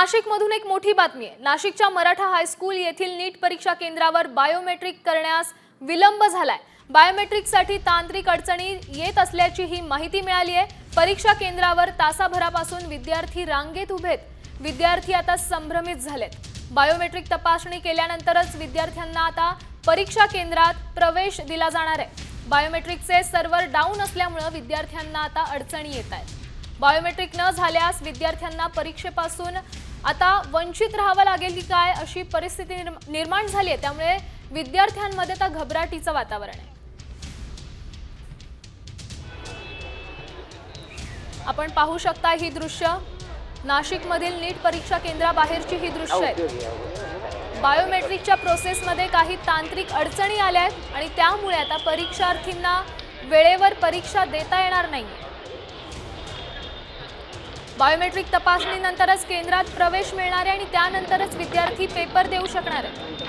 नाशिकमधून एक मोठी बातमी आहे. नाशिकच्या मराठा हायस्कूल येथील नीट परीक्षा केंद्रावर बायोमेट्रिक करण्यास विलंब झालाय. बायोमेट्रिकसाठी तांत्रिक अडचणी येत असल्याची ही माहिती मिळाली आहे. परीक्षा केंद्रावर तासाभरापासून विद्यार्थी रांगेत उभेत विद्यार्थी आता संभ्रमित झालेत. बायोमेट्रिक तपासणी केल्यानंतरच विद्यार्थ्यांना आता परीक्षा केंद्रात प्रवेश दिला जाणार आहे. बायोमेट्रिकचे सर्व्हर डाऊन असल्यामुळं विद्यार्थ्यांना आता अडचणी येत आहेत. बायोमेट्रिक न झाल्यास विद्यार्थ्यांना परीक्षेपासून आता वंचित राहावं लागेल की काय अशी परिस्थिती निर्माण झाली आहे त्यामुळे विद्यार्थ्यांमध्ये आता घबराटीचं वातावरण आहे. आपण पाहू शकता ही दृश्य. नाशिकमधील नीट परीक्षा केंद्राबाहेरची ही दृश्य आहेत बायोमेट्रिकच्या प्रोसेसमध्ये काही तांत्रिक अडचणी आल्या आहेत आणि त्यामुळे आता परीक्षार्थींना वेळेवर परीक्षा देता येणार नाही बायोमेट्रिक तपासणीनंतरच केंद्रात प्रवेश मिळणार आहे आणि त्यानंतरच विद्यार्थी पेपर देऊ शकणार आहेत.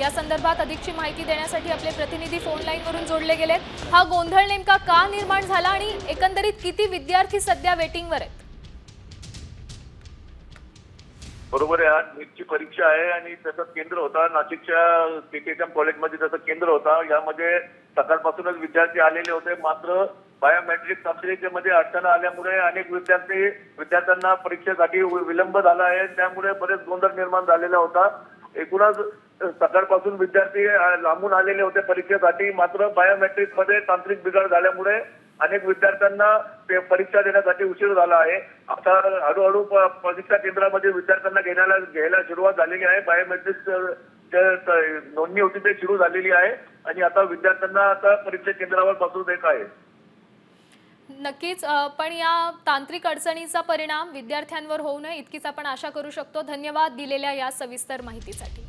या संदर्भात अधिकची माहिती देण्यासाठी आपले प्रतिनिधी फोन लाईनवरून जोडले गेलेत. हा गोंधळ नेमका का निर्माण झाला आणि एकंदरीत किती विद्यार्थी सध्या वेटिंगवर आहेत? बरोबर आहे. आज नीटची परीक्षा आहे आणि त्याचं केंद्र होता. नाशिकच्या केकेएम कॉलेजमध्ये त्याचं केंद्र होता. यामध्ये सकाळपासूनच विद्यार्थी आलेले होते. मात्र बायोमेट्रिक तपासणीमध्ये अडचण आल्यामुळे अनेक विद्यार्थी विद्यार्थ्यांना परीक्षेसाठी वि- विलंब झाला आहे. त्यामुळे बरेच गोंधळ निर्माण झालेला होता. एकूणच सकाळपासून विद्यार्थी लांबून आलेले होते परीक्षेसाठी. मात्र बायोमेट्रिकमध्ये तांत्रिक बिघाड झाल्यामुळे अनेक विद्यार्थ्यांना परीक्षा देण्यासाठी उशीर झाला आहे. आता हळूहळू परीक्षा केंद्रामध्ये विद्यार्थ्यांना घेण्याला घ्यायला सुरुवात झालेली आहे. बायोमेट्रिक नोंदणी होती ते सुरू झालेली आहे. आणि आता विद्यार्थ्यांना आता परीक्षा केंद्रावर बसू देत आहे. नक्कीच पण या तांत्रिक अडचणीचा परिणाम विद्यार्थ्यांवर होऊ नये इतकीच आपण आशा करू शकतो. धन्यवाद दिलेल्या या सविस्तर माहितीसाठी.